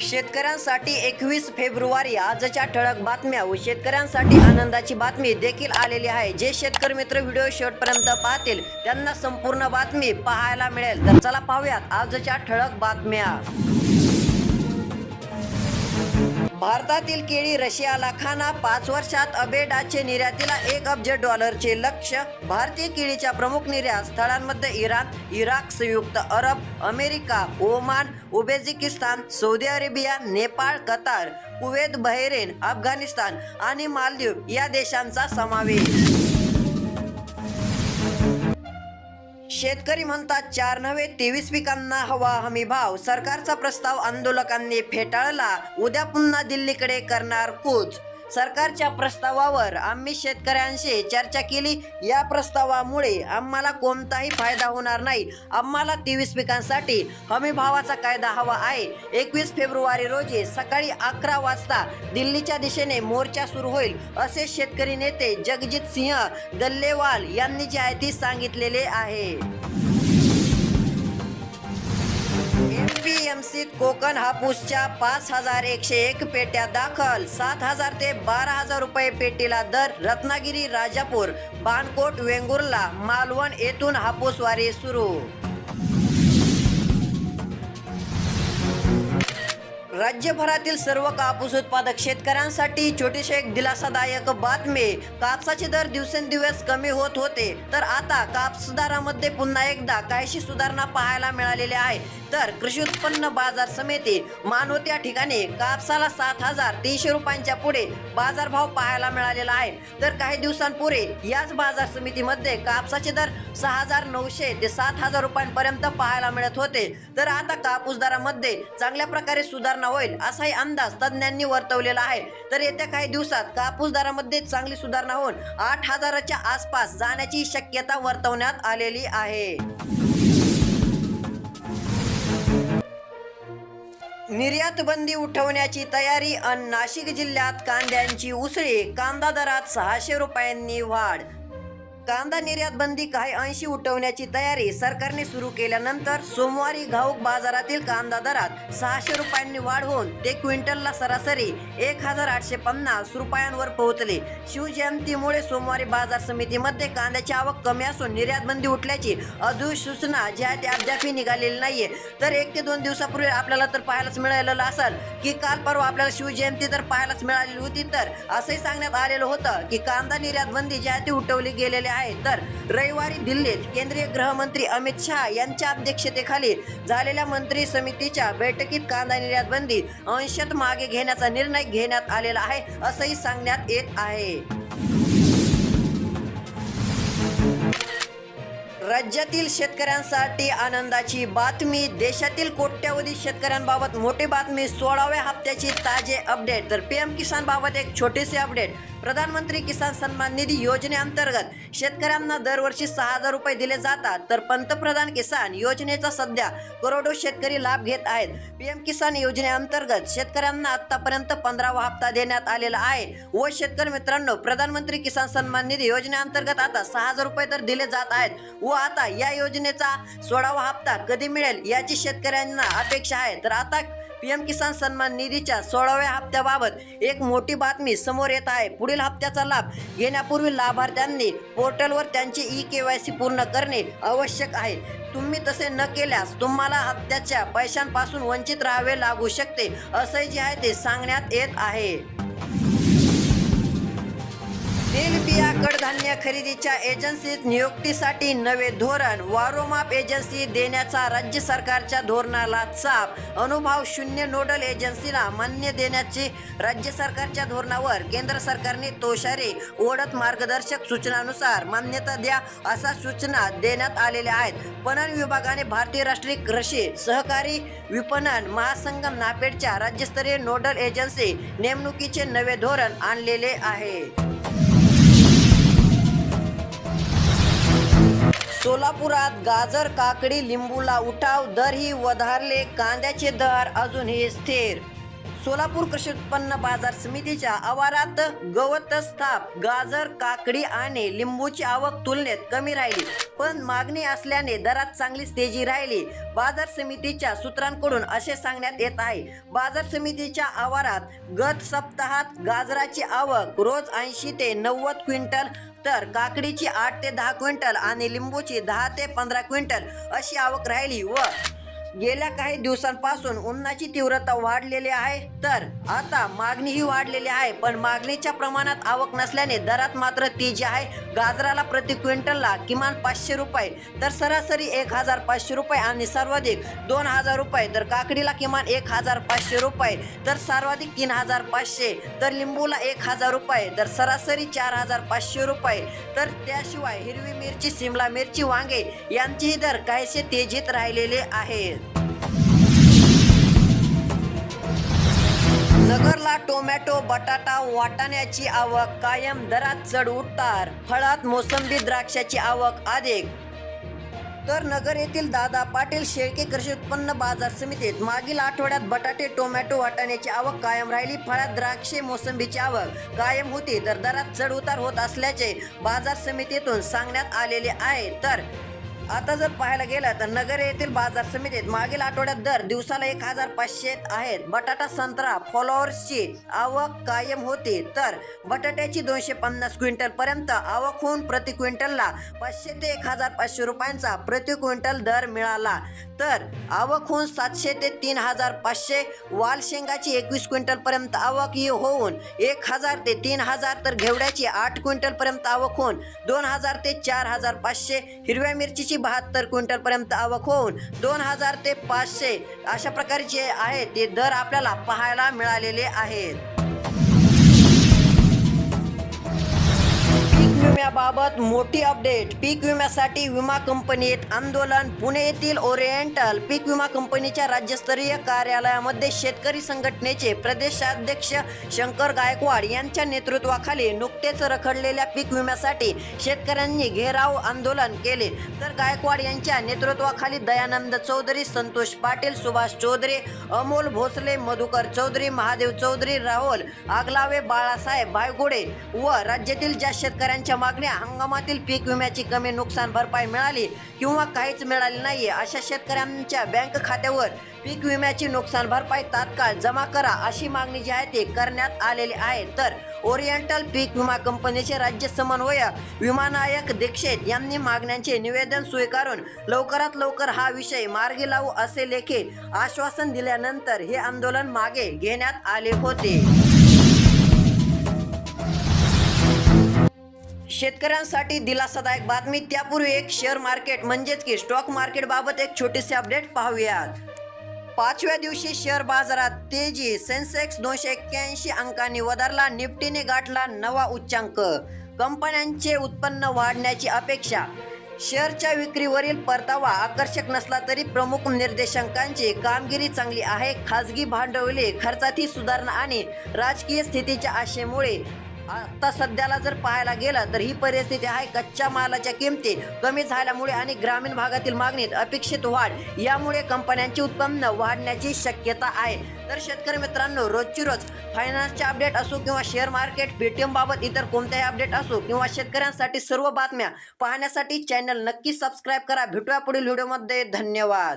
शेतकऱ्यांसाठी एकवीस फेब्रुवारी आजच्या ठळक बातम्या व शेतकऱ्यांसाठी आनंदाची बातमी देखील आलेली आहे. जे शेतकरी मित्र व्हिडिओ शेवटपर्यंत पाहतील त्यांना संपूर्ण बातमी पाहायला मिळेल. तर चला पाहूयात आजच्या ठळक बातम्या. भारतातील केळी रशियाला खाना पाच वर्षात अबेडाचे निर्यातीला एक अब्ज डॉलरचे लक्ष. भारतीय केळीच्या प्रमुख निर्यात स्थळांमध्ये इराण इराक संयुक्त Arab America Oman Uzbekistan Saudi Arabia Nepal Qatar Kuwait Bahrain Afghanistan आणि मालदीव या देशांचा समावेश. शेतकरी म्हणतात चार नव्हे तेवीस पिकांना हवा हमी भाव. सरकारचा प्रस्ताव आंदोलकांनी फेटाळला. उद्या पुन्हा दिल्लीकडे करणार कूच सरकारच्या प्रस्तावावर आम्ही शेतकऱ्यांशी चर्चा केली. या प्रस्तावामुळे आम्हाला कोणताही फायदा होणार नाही. आम्हाला तेवीस पिकांसाठी हमी भावाचा कायदा हवा आहे. एकवीस फेब्रुवारी रोजी सकाळी अकरा वाजता दिल्लीच्या दिशेने मोर्चा सुरू होईल असे शेतकरी नेते जगजित सिंह दल्लेवाल यांनी जी आहे ती सांगितलेले आहे. एपीएमसीत कोकण हापूसच्या पाच हजार एकशे एक पेट्या दाखल. सात हजार ते बारा हजार रुपये पेटीला दर रत्नागिरी राजापूर बाणकोट वेंगुर्ला मालवण येथून हापूसवारी सुरू. राज्यभरातील सर्व कापूस उत्पादक शेतकऱ्यांसाठी छोटीशी एक दिलासादायक बातमी. कापसाचे दर दिवसेंदिवस कमी होत होते. तर आता कापसदारामध्ये पुन्हा एकदा काहीशी सुधारणा पाहायला मिळालेली आहे तर कृषी उत्पन्न बाजार समिती मानवत या ठिकाणी कापसाला सात हजार तीनशे रुपयांच्या पुढे बाजारभाव पाहायला मिळालेला आहे. तर काही दिवसांपूर्वी याच बाजार समितीमध्ये कापसाचे दर सहा हजार नऊशे ते सात हजार रुपयांपर्यंत पाहायला मिळत होते. तर आता कापूस दरामध्ये चांगल्या प्रकारे सुधारणा होईल असाही अंदाज तज्ज्ञांनी वर्तवलेला आहे. तर येत्या काही दिवसात कापूस दरामध्ये चांगली सुधारणा होऊन आठ हजाराच्या आसपास जाण्याची शक्यता वर्तवण्यात आलेली आहे. निर्यात बंदी उठवण्याची तयारी अन नाशिक जिल्ह्यात कांद्यांची उसळी कांदा दरात सहाशे रुपयांनी वाढ कांदा निर्यात बंदी काही अंशी उठवण्याची तयारी सरकारने सुरू केल्यानंतर सोमवारी घाऊक बाजारातील कांदा दरात सहाशे रुपयांनी वाढ होऊन ते क्विंटलला सरासरी एक हजार आठशे पन्नास रुपयांवर पोहोचले. शिवजयंतीमुळे सोमवारी बाजार समितीमध्ये कांद्याची आवक कमी असून निर्यात बंदी उठल्याची अधिसूचना जी आहे ती अद्यापही निघालेली नाहीये. तर एक ते दोन दिवसापूर्वी आपल्याला तर पाहायलाच मिळालेलं असेल की काल परवा आपल्याला शिवजयंती तर पाहायलाच मिळालेली होती. तर असंही सांगण्यात आलेलं होतं की कांदा निर्यात बंदी जी आहे ती उठवली गेलेली आहे. तर रविवारी दिल्लीत केंद्रीय गृहमंत्री अमित शहा यांच्या अध्यक्षतेखाली झालेल्या मंत्री समितीच्या बैठकीत कांदा निर्यात बंदी अंशत मागे घेण्याचा निर्णय घेण्यात आलेला आहे असंही सांगण्यात येत आहे. राज्यातील शेतकऱ्यांसाठी आनंदाची बातमी देशातील कोट्यावधी शेतकऱ्यांबाबत मोठी बातमी सोळाव्या हप्त्याची ताजे अपडेट. तर पीएम किसान बाबत एक छोटेसे अपडेट. प्रधानमंत्री किसान सन्मान निधी योजनेअंतर्गत शेतकऱ्यांना दरवर्षी सहा हजार रुपये दिले जातात. तर पंतप्रधान किसान योजनेचा सध्या करोडो शेतकरी लाभ घेत आहेत. पीएम किसान योजनेअंतर्गत शेतकऱ्यांना आतापर्यंत पंधरावा हप्ता देण्यात आलेला आहे. व शेतकरी मित्रांनो प्रधानमंत्री किसान सन्मान निधी योजनेअंतर्गत आता सहा हजार रुपये तर दिले जात आहेत. व आता या योजनेचा सोळावा हप्ता कधी मिळेल याची शेतकऱ्यांना अपेक्षा आहे. तर आता पीएम किसान सन्मान निधीच्या सोळाव्या हप्त्याबाबत एक मोठी बातमी समोर येत आहे. पुढील हप्त्याचा लाभ घेण्यापूर्वी लाभार्थ्यांनी पोर्टलवर त्यांची ई के वाय सी पूर्ण करणे आवश्यक आहे. तुम्ही तसे न केल्यास तुम्हाला हप्त्याच्या पैशांपासून वंचित राहावे लागू शकते असंही जे आहे ते सांगण्यात येत आहे. तेलबिया कडधान्य खरेदीच्या एजन्सीत नियुक्तीसाठी नवे धोरण. वारोमाप एजन्सी देण्याचा राज्य सरकारच्या धोरणाला चाप. अनुभव शून्य नोडल एजन्सीला मान्य देण्याची राज्य सरकारच्या धोरणावर केंद्र सरकारने तोशारी ओढत मार्गदर्शक सूचनानुसार मान्यता द्या अशा सूचना देण्यात आलेल्या आहेत. पणन विभागाने भारतीय राष्ट्रीय कृषी सहकारी विपणन महासंगम नापेडच्या राज्यस्तरीय नोडल एजन्सी नेमणुकीचे नवे धोरण आणलेले आहे. सोलापुरात गाजर काकडी लिंबूला उठाव दरही वधारले कांद्याचे दर अजूनही स्थिर. सोलापूर कृषी उत्पन्न बाजार समितीच्या आवारात गवत स्थाप गाजर काकडी आणि लिंबूची आवक तुलनेत कमी राहिली. पण मागणी असल्याने दरात चांगलीच तेजी राहिली. बाजार समितीच्या सूत्रांकडून असे सांगण्यात येत आहे. बाजार समितीच्या आवारात गत सप्ताहात गाजराची आवक रोज ऐंशी ते नव्वद क्विंटल तर काकडीची आठ ते दहा क्विंटल आणि लिंबूची दहा ते पंधरा क्विंटल अशी आवक राहिली व गेल्या काही दिवसांपासून उन्हाची तीव्रता वाढलेली आहे. तर आता मागणीही वाढलेली आहे पण मागणीच्या प्रमाणात आवक नसल्याने दरात मात्र तेजी आहे. गाजराला प्रति क्विंटलला किमान पाचशे रुपये तर सरासरी एक हजार पाचशे रुपये आणि सर्वाधिक दोन हजार रुपये तर काकडीला किमान एक हजार पाचशे रुपये तर सर्वाधिक तीन हजार पाचशे तर लिंबूला एक हजार रुपये तर सरासरी चार हजार पाचशे रुपये. तर त्याशिवाय हिरवी मिरची सिमला मिरची वांगे यांचेही दर काहीसे तेजीत राहिलेले आहेत. नगरला टोमॅटो बटाटा वाटाण्याची आवक कायम दरात चढ उतार फळात मोसंबी द्राक्षाची आवक अधिक. तर नगर येथील दादा पाटील शेळके कृषी उत्पन्न बाजार समितीत मागील आठवड्यात बटाटे टोमॅटो वाटाण्याची आवक कायम राहिली. फळात द्राक्षे मोसंबीची आवक कायम होती तर दरात चढ उतार होत असल्याचे बाजार समितीतून सांगण्यात आलेले आहे. तर आता जर पाहायला गेलं तर नगर येथील बाजार समितीत मागील आठवड्यात दर दिवसाला एक हजार पाचशे आहेत. बटाटा संत्रा फॉलोअर्सची आवक कायम होती. तर बटाट्याची दोनशे पन्नास क्विंटल पर्यंत आवक होऊन प्रति क्विंटलला पाचशे ते एक हजार पाचशे रुपयांचा प्रति क्विंटल दर मिळाला. तर आवक होऊन सातशे ते तीन हजार पाचशे वाल शेंगाची एकवीस क्विंटल पर्यंत आवक ही होऊन एक हजार ते तीन हजार तर घेवड्याची आठ क्विंटल पर्यंत आवक होऊन दोन हजार ते चार हजार पाचशे हिरव्या मिरचीची बहात्तर क्विंटल पर्यंत आवक होऊन दोन हजार ते पाचशे अशा प्रकारचे आहेत ते दर आपल्याला पाहायला मिळालेले आहेत. विम्याबाबत मोठी अपडेट. पीक विम्यासाठी विमा कंपनीत आंदोलन. पुणे येथील ओरिएंटल पीक विमा कंपनीच्या राज्यस्तरीय कार्यालयामध्ये शेतकरी संघटनेचे प्रदेशाध्यक्ष शंकर गायकवाड यांच्या नेतृत्वाखाली नुकतेच रखडलेल्या पीक विम्यासाठी शेतकऱ्यांनी घेराव आंदोलन केले. तर गायकवाड यांच्या नेतृत्वाखाली दयानंद चौधरी संतोष पाटील सुभाष चौधरी अमोल भोसले मधुकर चौधरी महादेव चौधरी राहुल आगलावे बाळासाहेब भायगुडे व राज्यातील ज्या शेतकऱ्यांच्या मागण्या हंगामातील पीक विम्याची कमी नुकसान भरपाई मिळाली किंवा काहीच मिळाली नाही अशा शेतकऱ्यांच्या बँक खात्यावर पीक विम्याची नुकसान भरपाई तात्काळ जमा करा अशी मागणी जी आहे ती करण्यात आलेली आहे. तर ओरिएंटल पीक विमा कंपनीचे राज्य समन्वयक विमानायक दीक्षित यांनी मागण्यांचे निवेदन स्वीकारून लवकरात लवकर हा विषय मार्गी लावू असे लेखी आश्वासन दिल्यानंतर हे आंदोलन मागे घेण्यात आले होते. शेतकऱ्यांसाठी दिलासादायक बातमी. त्यापूर्वी एक शेअर मार्केट म्हणजेच की स्टॉक मार्केट बाबत एक छोटीशी अपडेट पाहूयात. पाचव्या दिवशी शेअर बाजारात तेजी सेन्सेक्स दोनशे एक्क्याऐंशी अंकांनी वधारला निफ्टीने गाठला नवा उच्चांक. कंपन्यांचे उत्पन्न वाढण्याची अपेक्षा. शेअरच्या विक्रीवरील परतावा आकर्षक नसला तरी प्रमुख निर्देशांकांची कामगिरी चांगली आहे. खाजगी भांडवली खर्चातील सुधारणा आणि राजकीय स्थितीच्या आशेमुळे आता सध्याला जर पाहायला गेलं तर ही परिस्थिती आहे कच्च्या मालाच्या किमती कमी झाल्यामुळे आणि ग्रामीण भागातील मागणीत अपेक्षित वाढ. यामुळे कंपन्यांचे उत्पन्न वाढण्याची शक्यता आहे. तर शेतकरी मित्रांनो रोजची रोज फायनान्सचे अपडेट असो किंवा शेअर मार्केट पेटीएम बाबत इतर कोणत्याही अपडेट असो किंवा शेतकऱ्यांसाठी सर्व बातम्या पाहण्यासाठी चॅनल नक्की सबस्क्राईब करा. भेटूया पुढील व्हिडिओमध्ये धन्यवाद.